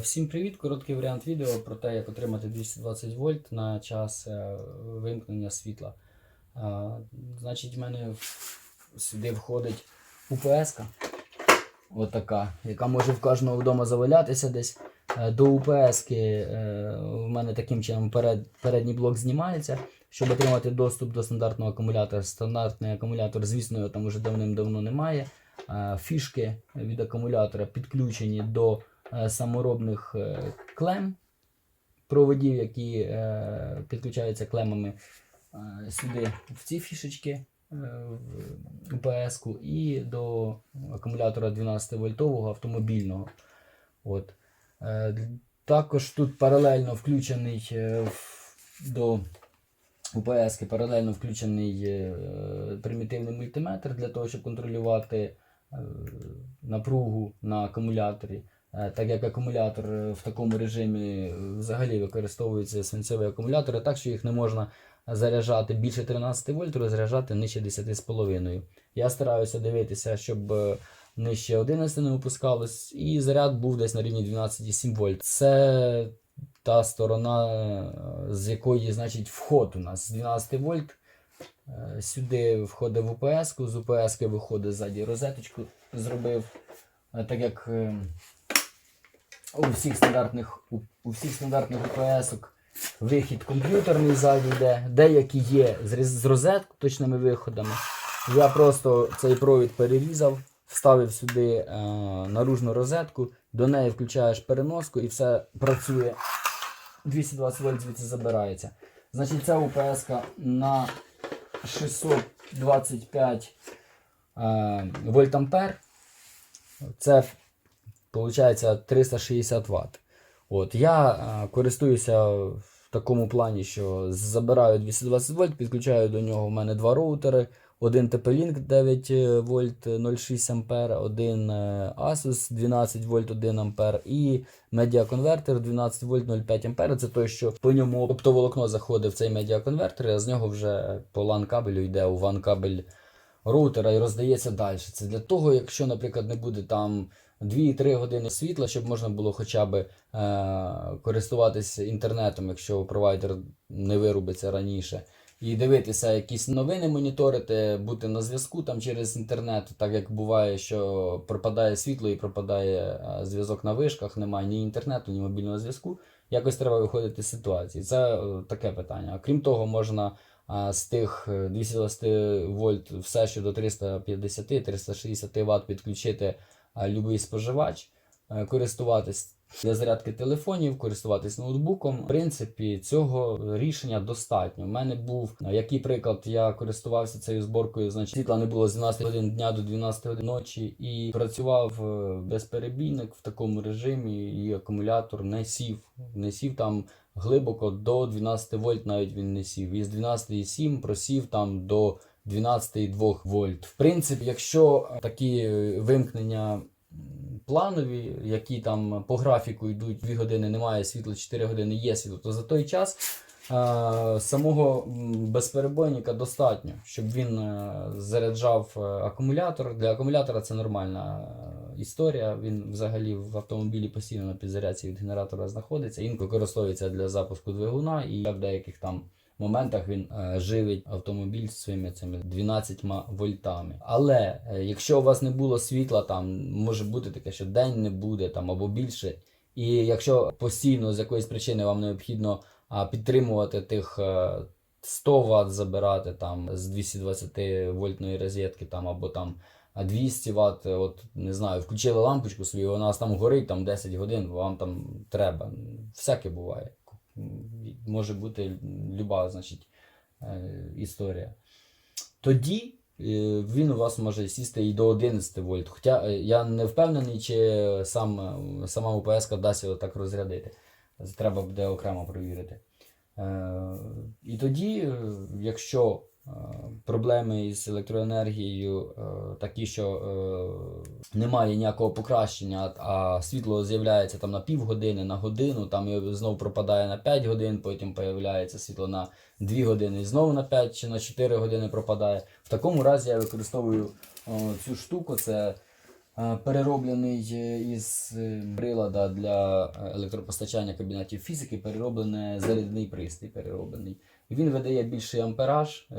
Всім привіт! Короткий варіант відео про те, як отримати 220 вольт на час е, вимкнення світла. Е, Значить, в мене сюди входить УПС-ка. Отака, яка може в кожного вдома завалятися десь. Е, До УПС-ки в мене таким чином перед, передній блок знімається. Щоб отримати доступ до стандартного акумулятора. Стандартний акумулятор, звісно, його там вже давним-давно немає. Фішки від акумулятора підключені до саморобних е, клем проводів, які е, підключаються клемами е, сюди в ці фішечки е, в УПС-ку і до акумулятора 12 вольтового автомобільного. От. Е, Також тут паралельно включений е, до УПС паралельно включений е, примітивний мультиметр для того, щоб контролювати е, напругу на акумуляторі. Е, Так як акумулятор е, в такому режимі е, взагалі використовується свинцеві акумулятори, так що їх не можна заряджати більше 13 вольт, розряджати нижче 10,5. Я стараюся дивитися, щоб нижче 11 не опускалось, і заряд був десь на рівні 12,7 вольт. Це та сторона, з якої значить вход у нас з 12 вольт. Сюди входить в УПС, з УПС виходить ззаді розеточку, зробив. Так як е, у всіх стандартних, у, у всіх стандартних УПС вихід комп'ютерний ззаді йде, деякі є з, з розеточними виходами. Я просто цей провід перерізав, вставив сюди е, наружну розетку, до неї включаєш переноску і все працює. 220 вольт звідси забирається. Значить, ця УПС на 625 е, вольтампер. Це виходить 360 Вт. От, я е, користуюся в такому плані, що забираю 220 вольт, підключаю до нього в мене два роутери. Один TP-Link 9 вольт 0,6 ампер, один е, Asus 12 вольт 1 ампер і медіаконвертер 12 вольт 0,5 ампер. Це той, що по ньому оптоволокно в цей медіаконвертер, а з нього вже по LAN кабелю йде у WAN кабель роутера і роздається далі. Це для того, якщо, наприклад, не буде там 2-3 години світла, щоб можна було хоча б е, користуватися інтернетом, якщо провайдер не вирубиться раніше. І дивитися якісь новини, моніторити, бути на зв'язку там через інтернет, так як буває, що пропадає світло і пропадає е, зв'язок на вишках, немає ні інтернету, ні мобільного зв'язку. Якось треба виходити з ситуації. Це е, таке питання. Крім того, можна з тих е, 220 вольт все, що до 350-360 Вт підключити любий споживач, е, користуватись для зарядки телефонів, користуватись ноутбуком. В принципі, цього рішення достатньо. У мене був е, який приклад, я користувався цією зборкою, значить світла не було з 12 годин дня до 12 годин ночі і працював е, безперебійник в такому режимі, і акумулятор не сів. Не сів там глибоко до 12 вольт навіть він не сів. Із 12,7 просів там до 12,2 вольт. В принципі, якщо такі е, вимкнення планові, які там по графіку йдуть 2 години, немає світла, 4 години є світло, то за той час е, самого безперебойника достатньо, щоб він е, заряджав е, акумулятор. Для акумулятора це нормальна е, історія. Він взагалі в автомобілі постійно на підзарядці від генератора знаходиться. Він використовується для запуску двигуна і в деяких там моментах він е, живить автомобіль своїми цими 12 вольтами. Але е, якщо у вас не було світла, там може бути таке, що день не буде там або більше. І якщо постійно з якоїсь причини вам необхідно підтримувати тих е, 100 Вт забирати там з 220 вольтної розетки там або там а 200 Вт, от не знаю, включили лампочку свою, вона у вас там горить там 10 годин, вам там треба. Всяке буває. Може бути люба, значить, е, історія. Тоді е, він у вас може сісти і до 11 вольт. Хоча е, я не впевнений, чи сам, сама УПС дасть його так розрядити. Треба буде окремо перевірити. Е, І тоді, якщо проблеми із електроенергією е, такі, що е, немає ніякого покращення, а світло з'являється там на півгодини, на годину, там знову пропадає на 5 годин, потім з'являється світло на 2 години і знову на 5 чи на 4 години пропадає. В такому разі я використовую цю штуку. Це е, перероблений е, із е, прилада для е, електропостачання кабінетів фізики, перероблений зарядний пристрій. Перероблений. Він видає більший ампераж е,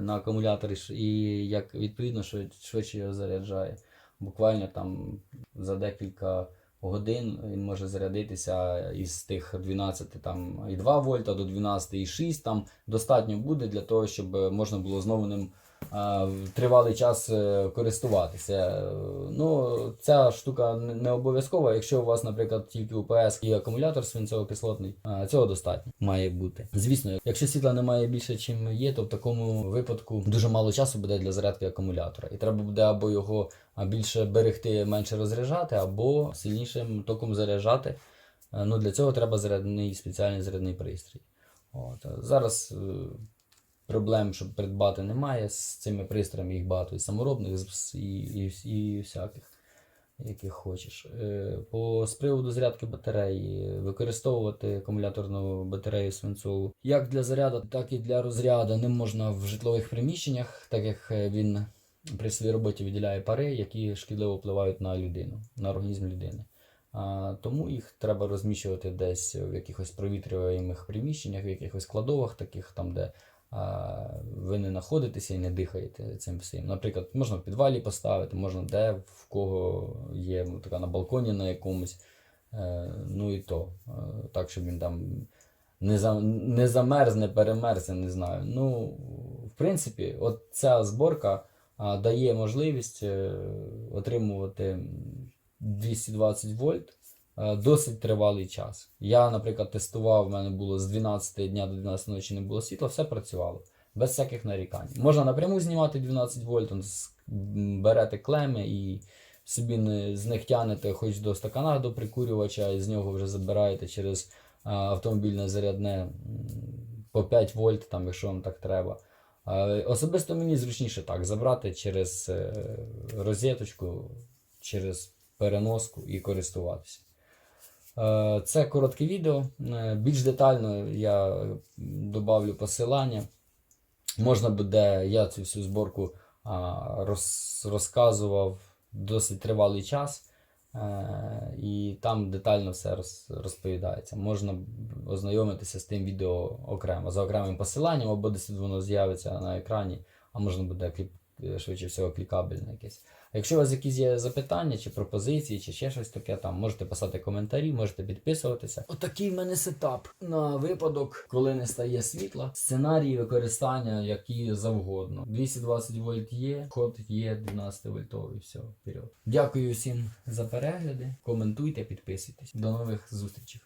на акумулятор і як відповідно швидше його заряджає. Буквально там за декілька годин він може зарядитися із тих 12,2 вольта до 12,6 там достатньо буде для того, щоб можна було знову ним тривалий час е, користуватися. Е, Ну, ця штука не обов'язкова. Якщо у вас, наприклад, тільки УПС і акумулятор свинцово-кислотний, цього достатньо має бути. Звісно, якщо світла немає більше, чим є, то в такому випадку дуже мало часу буде для зарядки акумулятора. І треба буде або його більше берегти, менше розряджати, або сильнішим током заряджати. Е, Ну, для цього треба зарядний спеціальний зарядний пристрій. От. Зараз проблем, щоб придбати, немає. З цими пристроями їх багато і саморобних, і, і, і всяких, яких хочеш. Е, По, з приводу зарядки батареї, використовувати акумуляторну батарею свинцову як для заряду, так і для розряду ним можна в житлових приміщеннях, так як е, він при своїй роботі виділяє пари, які шкідливо впливають на людину, на організм людини. Тому їх треба розміщувати десь в якихось провітрюваних приміщеннях, в якихось кладовах, таких там, де ви не знаходитеся і не дихаєте цим всім. Наприклад, можна в підвалі поставити, можна де в кого є ну, така на балконі на якомусь. Е, ну і то. Е, так, щоб він там не, за, не замерз, не перемерз, я не знаю. Ну, в принципі, от ця зборка дає можливість е, отримувати 220 вольт досить тривалий час. Я, наприклад, тестував, в мене було з 12 дня до 12 ночі не було світла, все працювало. Без всяких нарікань. Можна напряму знімати 12 вольт, берете клеми і собі не, з них тянете хоч до стакана до прикурювача, і з нього вже забираєте через а, автомобільне зарядне по 5 вольт, там, якщо вам так треба. А, Особисто мені зручніше так забрати через е, розеточку, через переноску і користуватися. Е, Це коротке відео. Е, Більш детально я добавлю посилання. Можна буде, я цю всю зборку роз, розказував досить тривалий час. Е, і там детально все розповідається. Можна ознайомитися з тим відео окремо, за окремим посиланням, або десь воно з'явиться на екрані, а можна буде кліп, швидше всього клікабельне якесь. А якщо у вас якісь є запитання, чи пропозиції, чи ще щось таке, там можете писати коментарі, можете підписуватися. Отакий в мене сетап на випадок, коли не стає світла. Сценарії використання які завгодно. 220 вольт є, ход є 12 вольтовий. Все, вперед. Дякую всім за перегляди. Коментуйте, підписуйтесь. До нових зустрічей.